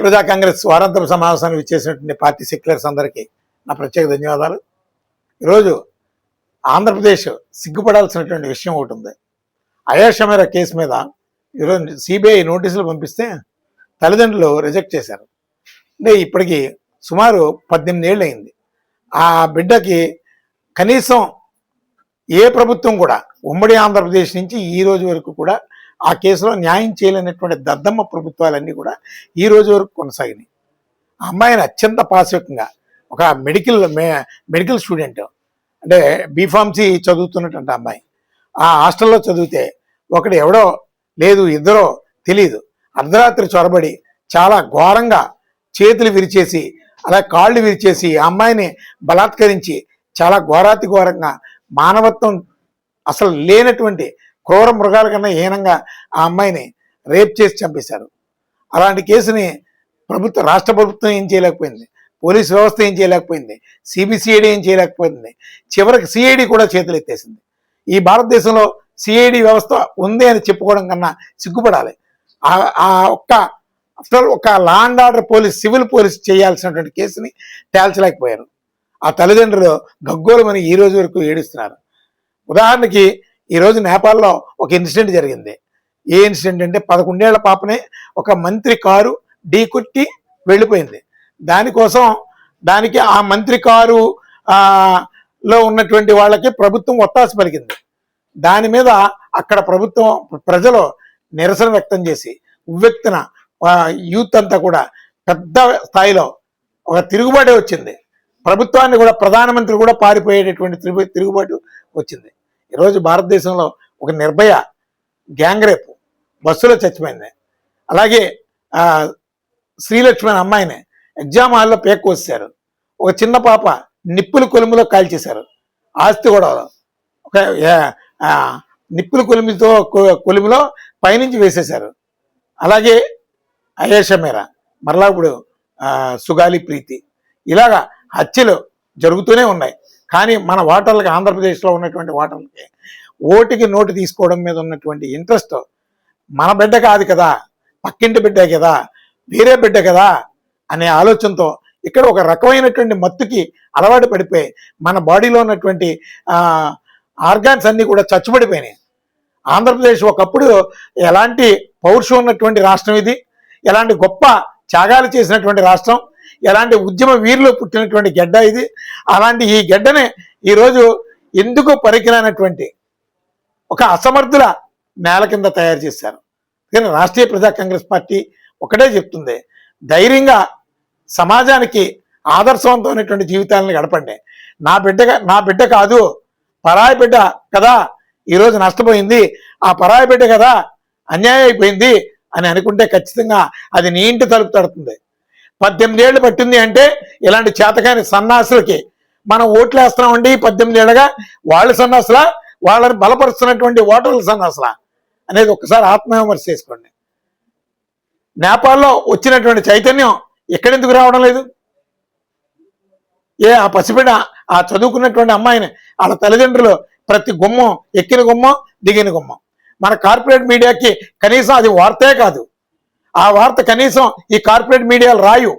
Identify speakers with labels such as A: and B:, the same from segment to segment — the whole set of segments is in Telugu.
A: ప్రజా కాంగ్రెస్ వారాంతర సమావేశానికి ఇచ్చేసినటువంటి పార్టీ సెక్యులర్స్ అందరికీ నా ప్రత్యేక ధన్యవాదాలు. ఈరోజు ఆంధ్రప్రదేశ్ సిగ్గుపడాల్సినటువంటి విషయం ఒకటి ఉంది. అయాషమేర కేసు మీద ఈరోజు సిబిఐ నోటీసులు పంపిస్తే తల్లిదండ్రులు రిజెక్ట్ చేశారు. అంటే ఇప్పటికి సుమారు పద్దెనిమిది ఏళ్ళు అయింది ఆ బిడ్డకి కనీసం ఏ ప్రభుత్వం కూడా ఉమ్మడి ఆంధ్రప్రదేశ్ నుంచి ఈ రోజు వరకు కూడా ఆ కేసులో న్యాయం చేయలేనటువంటి దద్దమ్మ ప్రభుత్వాలన్నీ కూడా ఈ రోజు వరకు కొనసాగినాయి. ఆ అమ్మాయిని అత్యంత పాశ్వికంగా ఒక మెడికల్ మెడికల్ స్టూడెంట్ అంటే బీఫార్మసీ చదువుతున్నటువంటి అమ్మాయి. ఆ హాస్టల్లో చదివితే ఒకడు ఎవడో లేదు ఇద్దరో తెలియదు అర్ధరాత్రి చొరబడి చాలా ఘోరంగా చేతులు విరిచేసి అలా కాళ్ళు విరిచేసి ఆ అమ్మాయిని బలాత్కరించి చాలా ఘోరాతి ఘోరంగా మానవత్వం అసలు లేనటువంటి క్రూర మృగాల కన్నా హీనంగా ఆ అమ్మాయిని రేప్ చేసి చంపేశారు. అలాంటి కేసుని ప్రభుత్వ రాష్ట్ర ప్రభుత్వం ఏం చేయలేకపోయింది? పోలీస్ వ్యవస్థ ఏం చేయలేకపోయింది? సిబిసిఐడి ఏం చేయలేకపోయింది? చివరికి సిఐడి కూడా చేతులు ఎత్తేసింది. ఈ భారతదేశంలో సిఐడి వ్యవస్థ ఉంది అని చెప్పుకోవడం కన్నా సిగ్గుపడాలి. ఆ- ఆ ఒక్క అసలు ఒక law and order police civil police చేయాల్సినటువంటి కేసుని తేల్చలేకపోయారు. ఆ తల్లిదండ్రులు గగ్గోలమని ఈ రోజు వరకు ఏడుస్తున్నారు. ఉదాహరణకి ఈరోజు నేపాల్లో ఒక ఇన్సిడెంట్ జరిగింది. ఏ ఇన్సిడెంట్ అంటే పదకొండేళ్ళ పాపనే ఒక మంత్రి కారు ఢీకొట్టి వెళ్ళిపోయింది. దానికోసం దానికి ఆ మంత్రి కారు లో ఉన్నటువంటి వాళ్ళకి ప్రభుత్వం ఒత్తాస పలికింది. దాని మీద అక్కడ ప్రభుత్వం ప్రజలు నిరసన వ్యక్తం చేసి ఉవ్వెత్తున యూత్ అంతా కూడా పెద్ద స్థాయిలో ఒక తిరుగుబాటు వచ్చింది. ప్రభుత్వాన్ని కూడా ప్రధానమంత్రి కూడా పారిపోయేటటువంటి తిరుగు తిరుగుబాటు వచ్చింది. ఈరోజు భారతదేశంలో ఒక నిర్భయ గ్యాంగ్ రేపు బస్సులో చచ్చిపోయింది. అలాగే శ్రీలక్ష్మి అనే అమ్మాయిని ఎగ్జామ్ హాల్లో పేక్ వచ్చారు ఒక చిన్న పాప నిప్పుల కొలుములో కాల్చేశారు. ఆస్తి కూడా ఒక నిప్పుల కొలిమితో కొలుములో కొలిమిలో పైనుంచి వేసేశారు. అలాగే అయేష మేర మరలా ఇప్పుడు సుగాలి ప్రీతి. ఇలాగా హత్యలు జరుగుతూనే ఉన్నాయి. కానీ మన ఓటర్లకి ఆంధ్రప్రదేశ్లో ఉన్నటువంటి ఓటర్లకి ఓటుకి నోటు తీసుకోవడం మీద ఉన్నటువంటి ఇంట్రెస్ట్ మన బిడ్డ కాదు కదా పక్కింటి బిడ్డే కదా వేరే బిడ్డ కదా అనే ఆలోచనతో ఇక్కడ ఒక రకమైనటువంటి మత్తుకి అలవాటు పడిపోయి మన బాడీలో ఉన్నటువంటి ఆర్గాన్స్ అన్నీ కూడా చచ్చుపడిపోయినాయి ఆంధ్రప్రదేశ్ ఒకప్పుడు ఎలాంటి పౌరుషం ఉన్నటువంటి రాష్ట్రం ఇది ఎలాంటి గొప్ప త్యాగాలు చేసినటువంటి రాష్ట్రం ఎలాంటి ఉద్యమ వీరిలో పుట్టినటువంటి గడ్డ ఇది. అలాంటి ఈ గడ్డనే ఈరోజు ఎందుకు పరికిరానటువంటి ఒక అసమర్థుల నేల కింద తయారు చేశారు. కానీ రాష్ట్రీయ ప్రజా కాంగ్రెస్ పార్టీ ఒకటే చెప్తుంది. ధైర్యంగా సమాజానికి ఆదర్శవంతమైనటువంటి జీవితాలను గడపండి. నా బిడ్డగా నా బిడ్డ కాదు పరాయి బిడ్డ కదా ఈరోజు నష్టపోయింది ఆ పరాయి బిడ్డ కదా అన్యాయం అయిపోయింది అని అనుకుంటే ఖచ్చితంగా అది నీ ఇంటి తలుపు తడుతుంది. పద్దెనిమిది ఏళ్ళు పట్టింది అంటే ఇలాంటి చేతకాని సన్నాసులకి మనం ఓట్లు వేస్తున్నామండి పద్దెనిమిది ఏళ్ళగా. వాళ్ళ సన్నాసులా? వాళ్ళని బలపరుస్తున్నటువంటి ఓటర్ల సన్నాసులా? అనేది ఒకసారి ఆత్మవిమర్శ చేసుకోండి. నేపాల్లో వచ్చినటువంటి చైతన్యం ఎక్కడెందుకు రావడం లేదు? ఏ ఆ పసిబిడ్డ ఆ చదువుకున్నటువంటి అమ్మాయిని వాళ్ళ తల్లిదండ్రులు ప్రతి గుమ్మం ఎక్కిన గుమ్మం దిగిన గుమ్మం. మన కార్పొరేట్ మీడియాకి కనీసం అది వార్తే కాదు. ఆ వార్త కనీసం ఈ కార్పొరేట్ మీడియాలు రాయు.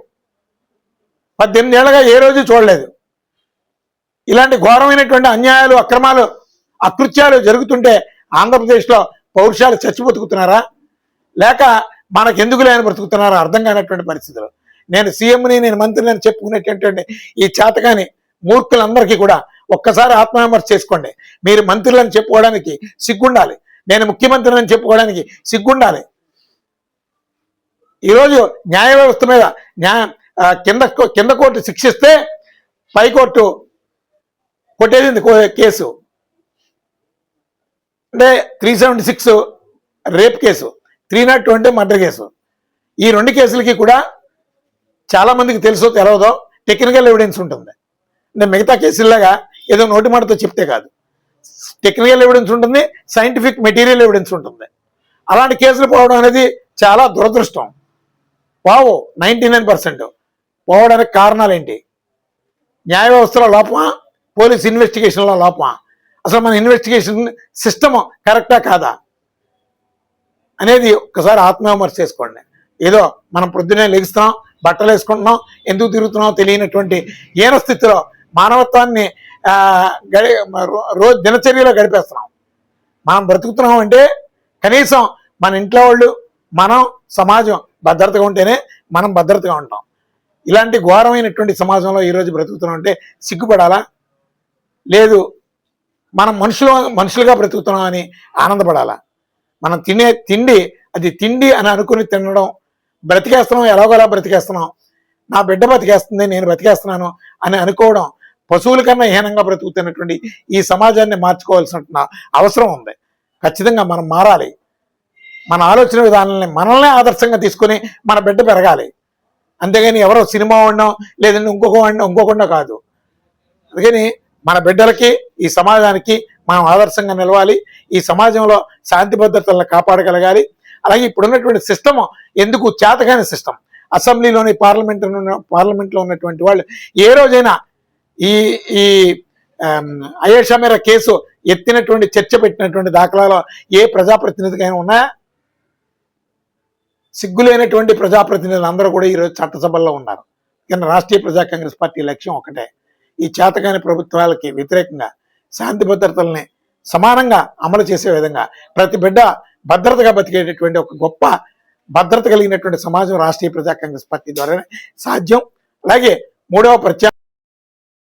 A: పద్దెనిమిది ఏళ్ళగా ఏ రోజు చూడలేదు. ఇలాంటి ఘోరమైనటువంటి అన్యాయాలు అక్రమాలు అకృత్యాలు జరుగుతుంటే ఆంధ్రప్రదేశ్లో పౌరుషాలు చచ్చి బతుకుతున్నారా? లేక మనకెందుకు లేని బ్రతుకుతున్నారా? అర్థం కానటువంటి పరిస్థితులు. నేను సీఎంని నేను మంత్రిని అని చెప్పుకునేటటువంటి ఈ చేతకాని మూర్ఖులందరికీ కూడా ఒక్కసారి ఆత్మవిమర్శ చేసుకోండి. మీరు మంత్రులని చెప్పుకోవడానికి సిగ్గుండాలి. నేను ముఖ్యమంత్రిని అని చెప్పుకోవడానికి సిగ్గుండాలి. ఈరోజు న్యాయ వ్యవస్థ మీద న్యాయ కింద కింద కోర్టు శిక్షిస్తే పైకోర్టు కొట్టేసింది కేసు. అంటే three seventy six rape case three not twenty murder case. ఈ రెండు కేసులకి కూడా చాలామందికి తెలుసో తెలవదో టెక్నికల్ ఎవిడెన్స్ ఉంటుంది. అంటే మిగతా కేసుల్లాగా ఏదో నోటి మాటతో చెప్తే కాదు. టెక్నికల్ ఎవిడెన్స్ ఉంటుంది సైంటిఫిక్ మెటీరియల్ ఎవిడెన్స్ ఉంటుంది. అలాంటి కేసులు పోవడం అనేది చాలా దురదృష్టం. వావు నైంటీ నైన్ పర్సెంట్ పోవడానికి కారణాలు ఏంటి న్యాయ వ్యవస్థలో లోపమా? పోలీస్ ఇన్వెస్టిగేషన్లో లోపమా? అసలు మన ఇన్వెస్టిగేషన్ సిస్టమ్ కరెక్టా కాదా? అనేది ఒకసారి ఆత్మవిమర్శ చేసుకోండి. ఏదో మనం ప్రొద్దునే లెగుస్తున్నాం బట్టలు వేసుకుంటున్నాం ఎందుకు తిరుగుతున్నాం తెలియనటువంటి ఈన స్థితిలో మానవత్వాన్ని గడి రో- రోజు దినచర్యలో గడిపేస్తున్నాం. మనం బ్రతుకుతున్నాం అంటే కనీసం మన ఇంట్లో వాళ్ళు మనం సమాజం భద్రతగా ఉంటేనే మనం భద్రతగా ఉంటాం. ఇలాంటి ఘోరమైనటువంటి సమాజంలో ఈరోజు బ్రతుకుతున్నాం అంటే సిగ్గుపడాలా? లేదు మనం మనుషులు మనుషులుగా బ్రతుకుతున్నాం అని ఆనందపడాలా? మనం తినే తిండి అది తిండి అని అనుకుని తినడం బ్రతికేస్తున్నాం ఎలాగోలా బ్రతికేస్తున్నాం నా బిడ్డ బ్రతికేస్తుంది నేను బ్రతికేస్తున్నాను అని అనుకోవడం పశువుల కన్నా హీనంగా బ్రతుకుతున్నటువంటి ఈ సమాజాన్ని మార్చుకోవాల్సిన అవసరం ఉంది. ఖచ్చితంగా మనం మారాలి. మన ఆలోచన విధానాలని మనల్నే ఆదర్శంగా తీసుకొని మన బిడ్డ పెరగాలి. అంతేగాని ఎవరో సినిమా వాడినో లేదంటే ఇంకొక వాడినో ఇంకొకటి కాదు. అందుకని మన బిడ్డలకి ఈ సమాజానికి మనం ఆదర్శంగా నిలవాలి. ఈ సమాజంలో శాంతి భద్రతలను కాపాడగలగాలి. అలాగే ఇప్పుడున్నటువంటి సిస్టమ్ ఎందుకు చేతకాని సిస్టమ్ అసెంబ్లీలోని పార్లమెంట్ పార్లమెంట్లో ఉన్నటువంటి వాళ్ళు ఏ రోజైనా ఈ ఈ అయేషా మేర కేసు ఎత్తినటువంటి చర్చ పెట్టినటువంటి దాఖలాలో ఏ ప్రజాప్రతినిధికైనా ఉన్నాయా? సిగ్గులేనటువంటి ప్రజాప్రతినిధులు అందరూ కూడా ఈరోజు చట్టసభల్లో ఉన్నారు. కానీ రాష్ట్రీయ ప్రజా కాంగ్రెస్ పార్టీ లక్ష్యం ఒకటే. ఈ చేతకాని ప్రభుత్వాలకి వ్యతిరేకంగా శాంతి భద్రతల్ని సమానంగా అమలు చేసే విధంగా ప్రతి బిడ్డ భద్రతగా బతికేటటువంటి ఒక గొప్ప భద్రత కలిగినటువంటి సమాజం రాష్ట్రీయ ప్రజా కాంగ్రెస్ పార్టీ ద్వారానే సాధ్యం. అలాగే మూడవ ప్రత్యేక